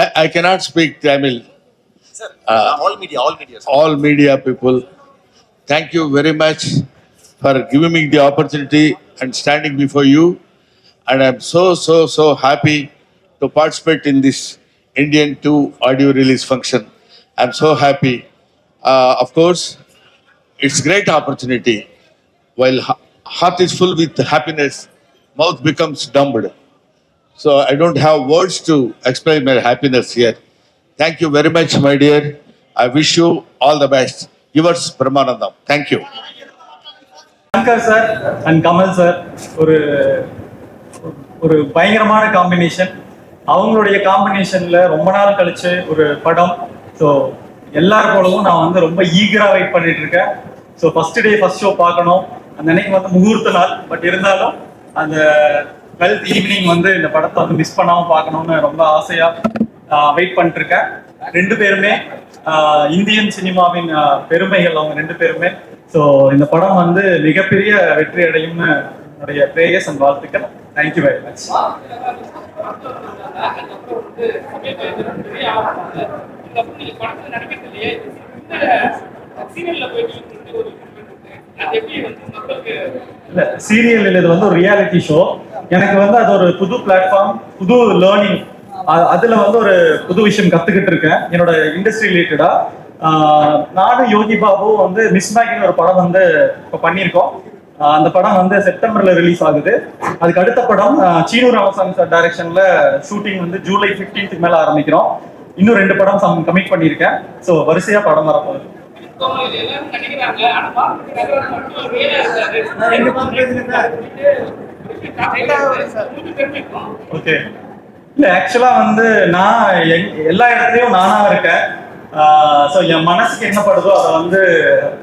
I, I cannot speak Tamil. Sir, Uh, all media, all media. Sir. All media people, thank you very much for giving me the opportunity and standing before you. And I'm so, so, so happy to participate in this Indian 2 audio release function. I'm so happy. Uh, of course, it's great opportunity. While heart is full with happiness, mouth becomes dumbed. So I don't have words to explain my happiness here. Thank you very much, my dear. I wish you all the best. Yours, Brahmanandam. Thank you. Shankar sir and Kamal sir ஒரு ஒரு பயங்கரமான combination அவங்களுடைய காம்பினேஷன்ல ரொம்ப நாள் கழிச்சு ஒரு படம் ஸோ எல்லார் போலவும் நான் வந்து ரொம்ப ஈகரா வெயிட் பண்ணிட்டு இருக்கேன் so first day first show பார்க்கணும் அந்த அன்னைக்கு வந்து முகூர்த்த நாள் பட் இருந்தாலும் அந்த டுவெல்த் ஈவினிங் வந்து இந்த படத்தை வந்து மிஸ் பண்ணாம பார்க்கணும்னு ரொம்ப ஆசையா வெயிட் பண்ணிட்டு இருக்கேன் ரெண்டு பேருமே இந்தியன் சினிமாவின் பெருமைகள் அவங்க ரெண்டு பேருமே. ஸோ இந்த படம் வந்து மிகப்பெரிய வெற்றி அடையும்னு என்னுடைய பிரேயர்ஸ் அண்ட் வாழ்த்துக்கள். தேங்க்யூ வெரி மச் இல்ல சீரியல் இது வந்து ஒரு ரியாலிட்டி ஷோ எனக்கு வந்து அது ஒரு புது பிளாட்ஃபார்ம் புது லேர்னிங் அதுல வந்து ஒரு புது விஷயம் கத்துக்கிட்டு இருக்கேன். என்னோட இண்டஸ்ட்ரி ரிலேட்டடா நானும் யோகி பாபு வந்து மிஸ் மேக்கின்னு ஒரு படம் வந்து இப்போ பண்ணியிருக்கோம். அந்த படம் வந்து செப்டம்பர்ல ரிலீஸ் ஆகுது. அதுக்கு அடுத்த படம் சீனு ராமசாமி சார் டைரக்ஷன்ல ஷூட்டிங் வந்து ஜூலை 15th மேல ஆரம்பிக்கிறோம். இன்னும் ரெண்டு படம் சம் கமிட் பண்ணியிருக்கேன். ஸோ வரிசையா படம் வரப்போகுது. ஓகே இல்லை ஆக்சுவலா வந்து நான் எல்லா இடத்துலயும் நானா இருக்கேன். ஸோ என் மனசுக்கு என்ன படுதோ அதை வந்து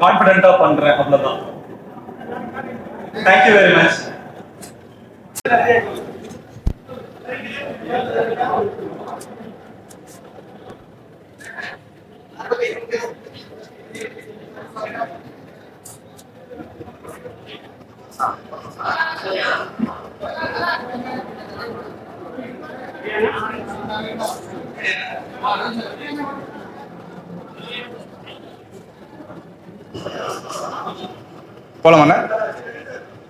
கான்பிடென்ட்டா பண்றேன் thank thank you very much போலாமாங்க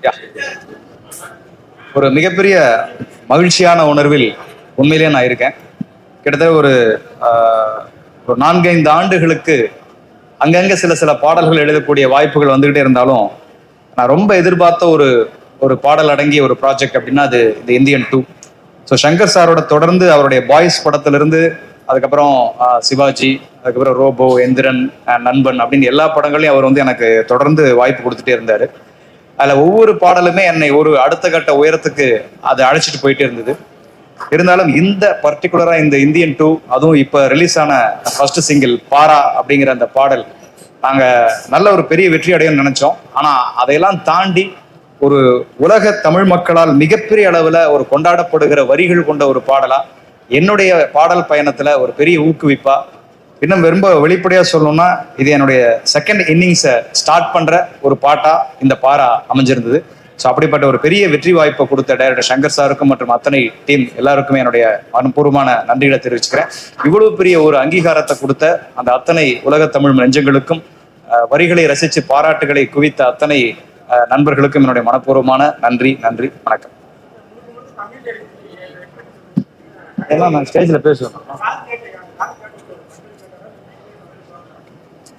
யா. ஒரு மிகப்பெரிய மகிழ்ச்சியான உணர்வில் உண்மையிலேயே நான் இருக்கேன் கிட்டத்தட்ட ஒரு ஒரு நான்கைந்து ஆண்டுகளுக்கு அங்கங்க சில சில பாடல்கள் எழுதக்கூடிய வாய்ப்புகள் வந்துகிட்டே இருந்தாலும் நான் ரொம்ப எதிர்பார்த்த ஒரு ஒரு பாடல் அடங்கிய ஒரு ப்ராஜெக்ட் அப்படின்னா அது இந்த இந்தியன் டூ ஸோ சங்கர் சாரோட தொடர்ந்து அவருடைய பாய்ஸ் படத்திலிருந்து அதுக்கப்புறம் சிவாஜி அதுக்கப்புறம் ரோபோ எந்திரன் நண்பன் அப்படின்னு எல்லா படங்களையும் அவர் வந்து எனக்கு தொடர்ந்து வாய்ப்பு கொடுத்துட்டே இருந்தார். அதில் ஒவ்வொரு பாடலுமே என்னை ஒரு அடுத்த கட்ட உயரத்துக்கு அதை அழைச்சிட்டு போயிட்டே இருந்தது. இருந்தாலும் இந்த பர்டிகுலராக இந்த இந்தியன் டூ அதுவும் இப்போ ரிலீஸ் ஆன ஃபர்ஸ்ட் சிங்கிள் பாரா அப்படிங்கிற அந்த பாடல் நாங்கள் நல்ல ஒரு பெரிய வெற்றி அடையும் நினச்சோம். ஆனால் அதையெல்லாம் தாண்டி ஒரு உலக தமிழ் மக்களால் மிகப்பெரிய அளவில் ஒரு கொண்டாடப்படுகிற வரிகள் கொண்ட ஒரு பாடலாக என்னுடைய பாடல் பயணத்தில் ஒரு பெரிய ஊக்குவிப்பா. இன்னும் ரொம்ப வெளிப்படையாக சொல்லணும்னா இது என்னுடைய செகண்ட் இன்னிங்ஸை ஸ்டார்ட் பண்ணுற ஒரு பாட்டாக இந்த பாரா அமைஞ்சிருந்தது. ஸோ அப்படிப்பட்ட ஒரு பெரிய வெற்றி வாய்ப்பை கொடுத்த டைரக்டர் சங்கர் சாருக்கும் மற்றும் அத்தனை டீம் எல்லாருக்குமே என்னுடைய அனுபூர்வமான நன்றிகளை தெரிவிச்சுக்கிறேன். இவ்வளவு பெரிய ஒரு அங்கீகாரத்தை கொடுத்த அந்த அத்தனை உலக தமிழ் நெஞ்சங்களுக்கும் வரிகளை ரசித்து பாராட்டுகளை குவித்த அத்தனை நண்பர்களுக்கும் என்னுடைய மனப்பூர்வமான நன்றி நன்றி வணக்கம். எல்லாம் நான் ஸ்டேஜில் பேசுவேன்.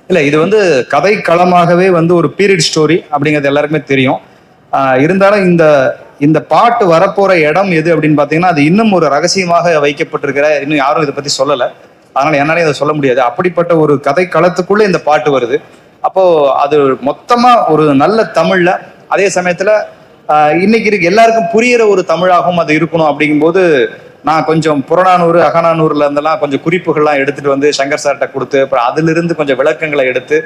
இல்ல இது வந்து கதை களமாகவே வந்து ஒரு பீரியட் ஸ்டோரி அப்படிங்கிறது எல்லாருக்குமே தெரியும். ஆஹ் இருந்தாலும் இந்த இந்த பாட்டு வரப்போற இடம் எது அப்படின்னு பாத்தீங்கன்னா அது இன்னும் ஒரு ரகசியமாக வைக்கப்பட்டிருக்கிற இன்னும் யாரும் இதை பத்தி சொல்லல. அதனால என்னாலே அதை சொல்ல முடியாது. அப்படிப்பட்ட ஒரு கதை களத்துக்குள்ள இந்த பாட்டு வருது. அப்போ அது மொத்தமா ஒரு நல்ல தமிழ்ல அதே சமயத்துல இன்னைக்கு இருக்கு எல்லாருக்கும் புரியிற ஒரு தமிழாகவும் அது இருக்கணும் அப்படிங்கும்போது நான் கொஞ்சம் புறநானூறு அகநானூர்ல இருந்தெல்லாம் கொஞ்சம் குறிப்புகள்லாம் எடுத்துட்டு வந்து சங்கர் சார்கிட்ட கொடுத்து அப்புறம் அதுல இருந்து கொஞ்சம் விளக்கங்களை எடுத்து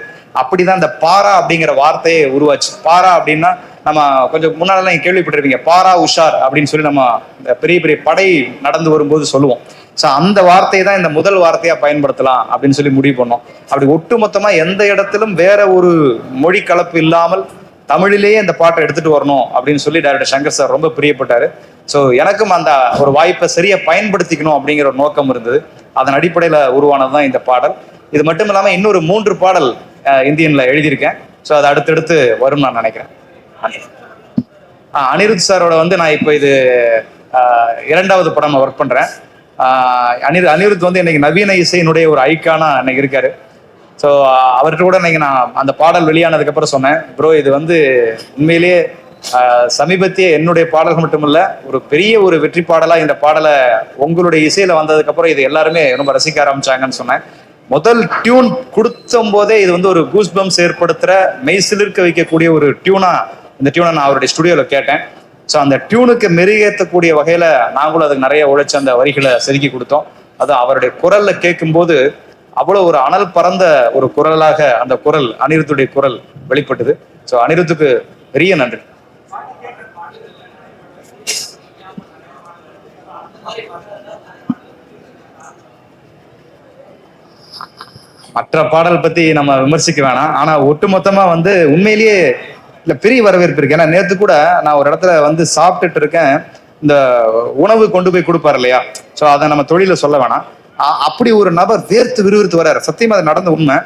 அப்படிதான் இந்த பாரா அப்படிங்கிற வார்த்தையே உருவாச்சு. பாரா அப்படின்னா நம்ம கொஞ்சம் முன்னாடிலாம் நீங்க கேள்விப்பட்டிருப்பீங்க பாரா உஷார் அப்படின்னு சொல்லி நம்ம இந்த பெரிய பெரிய படை நடந்து வரும்போது சொல்லுவோம். ஸோ அந்த வார்த்தையை தான் இந்த முதல் வார்த்தையாக பயன்படுத்தலாம் அப்படின்னு சொல்லி முடிவு பண்ணோம். அப்படி ஒட்டுமொத்தமாக எந்த இடத்திலும் வேற ஒரு மொழி கலப்பு இல்லாமல் தமிழிலேயே இந்த பாட்டை எடுத்துட்டு வரணும் அப்படின்னு சொல்லி டைரக்டர் சங்கர் சார் ரொம்ப பிரியப்பட்டாரு. ஸோ எனக்கும் அந்த ஒரு வாய்ப்பை சரியாக பயன்படுத்திக்கணும் அப்படிங்கிற ஒரு நோக்கம் இருந்தது. அதன் அடிப்படையில் உருவானது தான் இந்த பாடல். இது மட்டும் இல்லாமல் இன்னொரு மூன்று பாடல் இந்தியனில் எழுதியிருக்கேன். ஸோ அது அடுத்தடுத்து வரும் நான் நினைக்கிறேன். அனிருத் சாரோட வந்து நான் இப்போ இது இரண்டாவது படம் ஒர்க் பண்ணுறேன் அனிரு அனிருத் வந்து இன்னைக்கு நவீன இசையினுடைய ஒரு ஐக்கானா இன்னைக்கு இருக்காரு. ஸோ அவர்கிட்ட கூட இன்னைக்கு நான் அந்த பாடல் வெளியானதுக்கு அப்புறம் சொன்னேன். ப்ரோ இது வந்து உண்மையிலேயே சமீபத்திய என்னுடைய பாடல்கள் மட்டுமல்ல ஒரு பெரிய ஒரு வெற்றி பாடலா இந்த பாடலை உங்களுடைய இசையில வந்ததுக்கு அப்புறம் இது எல்லாருமே ரொம்ப ரசிக்க ஆரம்பிச்சாங்கன்னு சொன்னேன். முதல் டியூன் கொடுத்தும் போதே இது வந்து ஒரு கூஸ் பம்ஸ் ஏற்படுத்துற மெய்சிலிருக்க வைக்கக்கூடிய ஒரு டியூனா இந்த டியூனை நான் அவருடைய ஸ்டுடியோவில் கேட்டேன். ஸோ அந்த டியூனுக்கு மெருகேற்றக்கூடிய வகையில நாங்களும் அதுக்கு நிறைய உழைச்சி அந்த வரிகளை செதுக்கி கொடுத்தோம். அது அவருடைய குரல்ல கேட்கும்போது அவ்வளோ ஒரு அனல் பறந்த ஒரு குரலாக அந்த குரல் அனிருத்துடைய குரல் வெளிப்பட்டது. ஸோ அனிருத்துக்கு பெரிய நன்றி. மற்ற பாடல் பத்தி நம்ம விமர்சிக்க வேணாம். ஆனா ஒட்டுமொத்தமா வந்து உண்மையிலேயே இல்ல பெரிய வரவேற்பு இருக்கு. ஏன்னா நேத்து கூட நான் ஒரு இடத்துல வந்து சாப்பிட்டுட்டு இருக்கேன். இந்த உணவு கொண்டு போய் கொடுப்பாரு இல்லையா? சோ அதை நம்ம தொழில சொல்ல வேணாம். அப்படி ஒரு நபர் வேர்த்து விறுவிறுத்து வர்றாரு. சத்தியமா அது நடந்த உண்மை.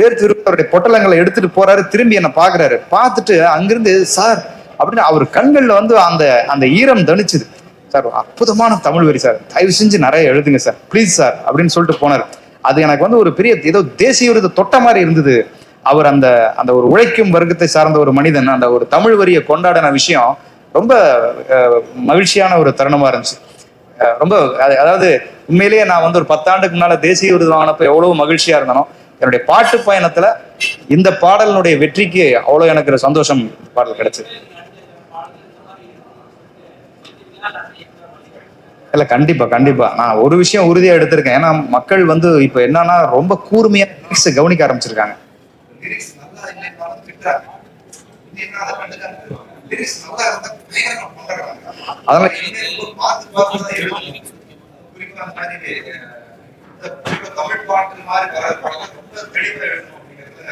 வேர்த்து விறுவிறுத்து அவருடைய பொட்டலங்களை எடுத்துட்டு போறாரு திரும்பி என்ன பாக்குறாரு பார்த்துட்டு அங்கிருந்து சார் அப்படின்னு அவர் கண்கள்ல வந்து அந்த அந்த ஈரம் தணிச்சுது. சார் அற்புதமான தமிழ் வரி சார். தயவு செஞ்சு நிறைய எழுதுங்க சார். ப்ளீஸ் சார் அப்படின்னு சொல்லிட்டு போனார். அது எனக்கு வந்து ஒரு பெரிய ஏதோ தேசிய விருது தொட்ட மாதிரி இருந்தது. அவர் அந்த அந்த ஒரு உழைக்கும் வர்க்கத்தை சார்ந்த ஒரு மனிதன் அந்த ஒரு தமிழ் வரியை கொண்டாடின விஷயம் ரொம்ப அஹ், மகிழ்ச்சியான ஒரு தருணமா இருந்துச்சு. அஹ், ரொம்ப அதாவது உண்மையிலேயே நான் வந்து ஒரு பத்தாண்டுக்கு முன்னால தேசிய விருது வாங்கினப்ப எவ்வளவு மகிழ்ச்சியா இருந்தனோ என்னுடைய பாட்டு பயணத்துல இந்த பாடலினுடைய வெற்றிக்கு அவ்வளவு எனக்கு ஒரு சந்தோஷம் பாடல் கிடைச்சது. இல்ல கண்டிப்பா கண்டிப்பா. நான் ஒரு விஷயம் உறுதியா எடுத்திருக்கேன். ஏன்னா மக்கள் வந்து இப்ப என்னன்னா ரொம்ப கூர்மையா கவனிக்க ஆரம்பிச்சிருக்காங்க. Lyrics அ கவனிக்க ஆரம்பிச்சிருக்காங்க அதனால தமிழ் பாட்டு மாதிரி வர படம் ரொம்ப தெளிவா எழுதணும் அப்படிங்கிறதுல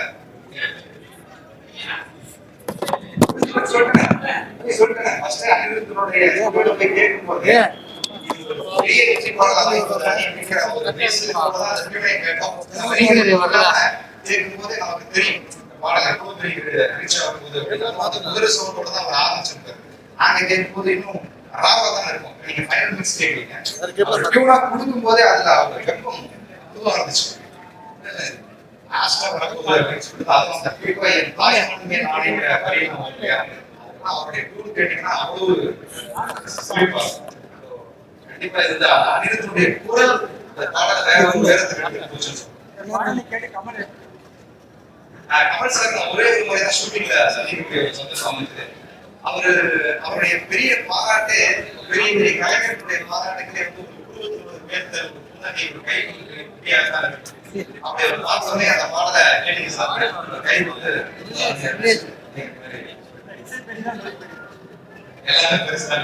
சொல்லிட்டேன் சொல்லிட்டேன் ஃபர்ஸ்ட் அனிருத்தனுடைய வீடு போய் கேட்கும்போது பெரிய பாடல் அதை நிக்கிற ஒரு கேட்டோம். கேட்கும்போதே நமக்கு தெரியும். எவ்வளவு பெரிய ரீச் ஆகும்போது அப்படின்னா. முதல் சவுண்டோட தான் அவர் ஆரம்பிச்சிருக்காரு நாங்க கேட்கும்போது இன்னும் ராவா தான் இருக்கும். நீங்க ஃபைனல் மிக்ஸ் கேட்குறீங்க. அவர் டியூனா கொடுக்கும் போதே அதுல அவர் வெப்பம் இதுவா இருந்துச்சு லாஸ்டா அதுவும் அந்த தாய் இல்லையா? அதெல்லாம் அவருடைய டியூன் கேட்டீங்கன்னா அவ்வளவு. கண்டிப்பா இதுதான் அனிருத்துடைய குரல் அந்த பாடல் வேற ஒரு. ஆஹ் கமல் சார் நான் ஒரே ஒரு முறை தான் ஷூட்டிங்ல சந்திக்கக்கூடிய ஒரு சந்தர்ப்பம் அமைஞ்சது அவரு அவருடைய பெரிய பாராட்டு பெரிய பெரிய கலைஞர்களுடைய பாராட்டுகளே வந்து ஒரு குடும்பத்தில் ஒரு ஒரு புன்னகை ஒரு கை கொடுக்க தான் இருக்கு. அப்படி ஒரு பார்த்தோன்னே அந்த பாடலை கேட்டீங்க சார் கை வந்து எல்லாமே பெருசா